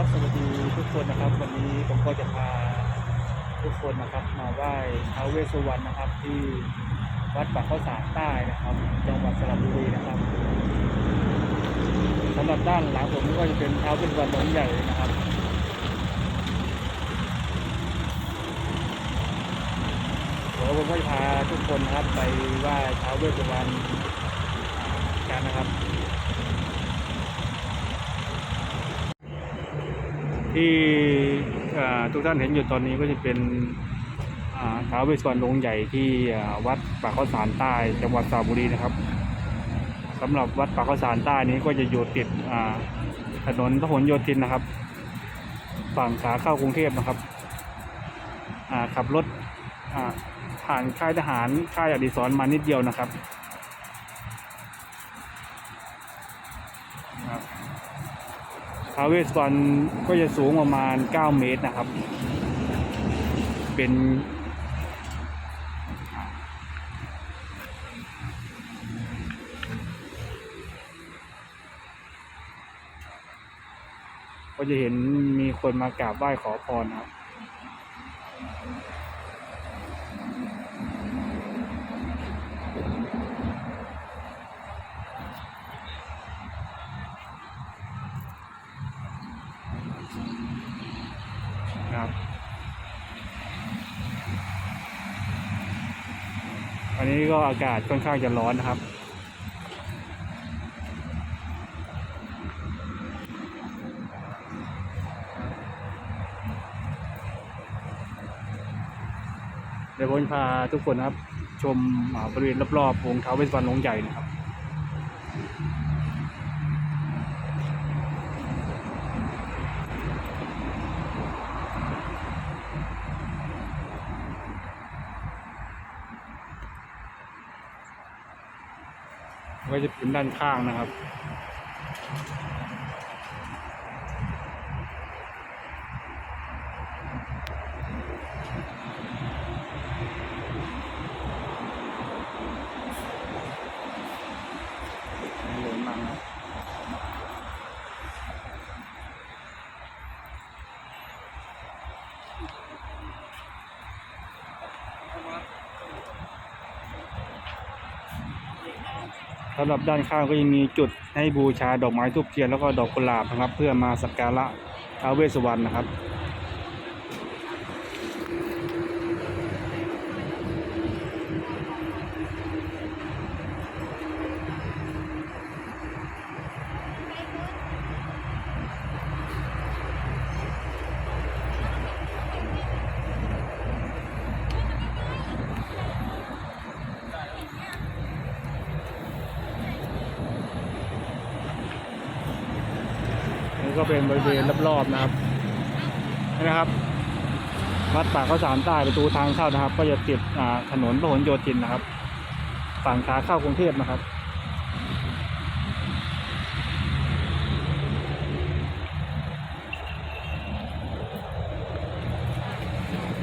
ครับ สวัสดีทุกคนนะครับ วันนี้ผมก็จะพาทุกคนนะครับ มาไหว้ท้าวเวสสุวรรณนะครับ ที่วัดปากข้าวสารใต้นะครับ จังหวัดสระบุรีนะครับสำหรับด้านหลังผมก็จะเป็นท้าวเวสสุวรรณองค์ใหญ่นะครับเดี๋ยวผมก็จะพาทุกคนนะครับไปไหว้ท้าวเวสสุวรรณกันนะครับ ที่ทุกท่านเห็นอยู่ตอนนี้ก็จะเป็นอ่าท้าวเวสสุวรรณองค์ใหญ่ที่วัดปากข้าวสารใต้จังหวัดสระบุรีนะครับสำหรับวัดปากข้าวสารใต้นี้ก็จะอยู่ติดถนนพหลโยธินนะครับ ฝั่งขาเข้ากรุงเทพนะครับขับรถผ่านค่ายทหารค่ายอดิศรมานิดเดียวนะครับ ท้าเวสสุวรรณก็จะสูงประมาณ 9 เมตรนะครับ เป็นก็จะเห็นมีคนมากราบไหว้ขอพรนะครับ ครับวันนี้ก็อากาศค่อนข้างจะร้อนนะครับ เดี๋ยวผมพาทุกคนนะครับ ชมบริเวณรอบๆองค์ท้าวเวสสุวรรณองใหญ่นะครับ ก็จะเป็นด้านข้างนะครับ สำหรับด้านข้างก็ยังมีจุดให้บูชาดอกไม้ทุบเทียนแล้วก็ดอกกุหลาบนะครับ เพื่อมาสักการะท้าวเวสสุวรรณนะครับ ก็เป็นบริเวณรอบๆนะครับนี่นะครับวัดป่าข้าวสารใต้ประตูทางเข้านะครับ ก็จะติดถนนพหลโยธินนะครับ ฝั่งขาเข้ากรุงเทพนะครับ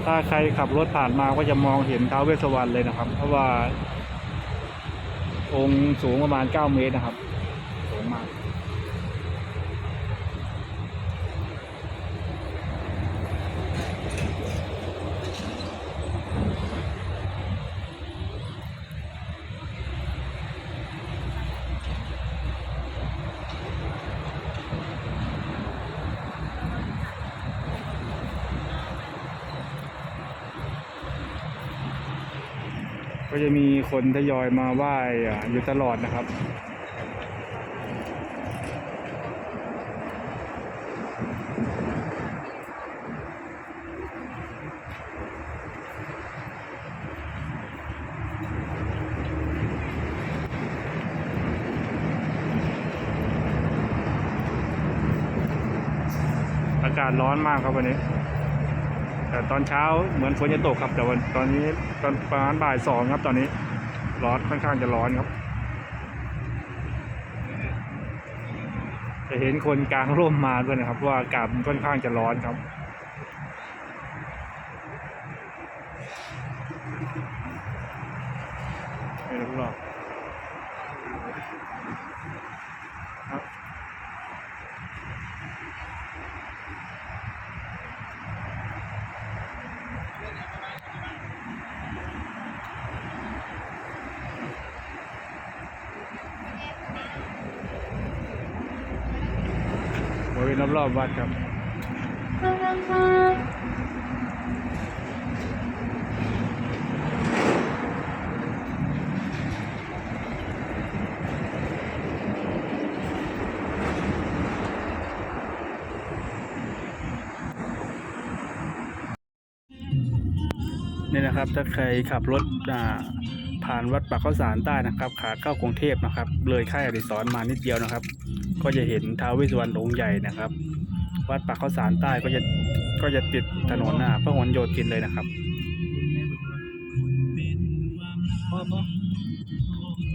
ถ้าใครขับรถผ่านมาก็จะมองเห็นท้าวเวสสวรรณเลยนะครับ เพราะว่า องค์สูงประมาณ 9 เมตรนะครับ สูงมาก ก็จะมีคนทยอยมาไหว้อ่าอยู่ตลอดนะครับอากาศร้อนมากครับวันนี้ แต่ตอนเช้าเหมือนฝนจะตกครับ แต่วันตอนนี้ตอนประมาณบ่ายสองครับ ตอนนี้ร้อนค่อนข้างจะร้อนครับ จะเห็นคนกลางร่มมาด้วยนะครับเพราะว่าอากาศค่อนข้างจะร้อนครับไม่รู้หรอกครับ นรอบๆวัดครับนี่นะครับถ้าใครขับรถผ่านวัดปากข้าวสารใต้นะครับ ขาเข้ากรุงเทพนะครับ เลยค่ายอดิศรมานิดเดียวนะครับ ก็จะเห็นท้าวเวสสุวรรณองค์ใหญ่นะครับ วัดปากข้าวสารใต้ก็จะก็จะติดถนนหน้าพระหลโยธินเลยนะครับ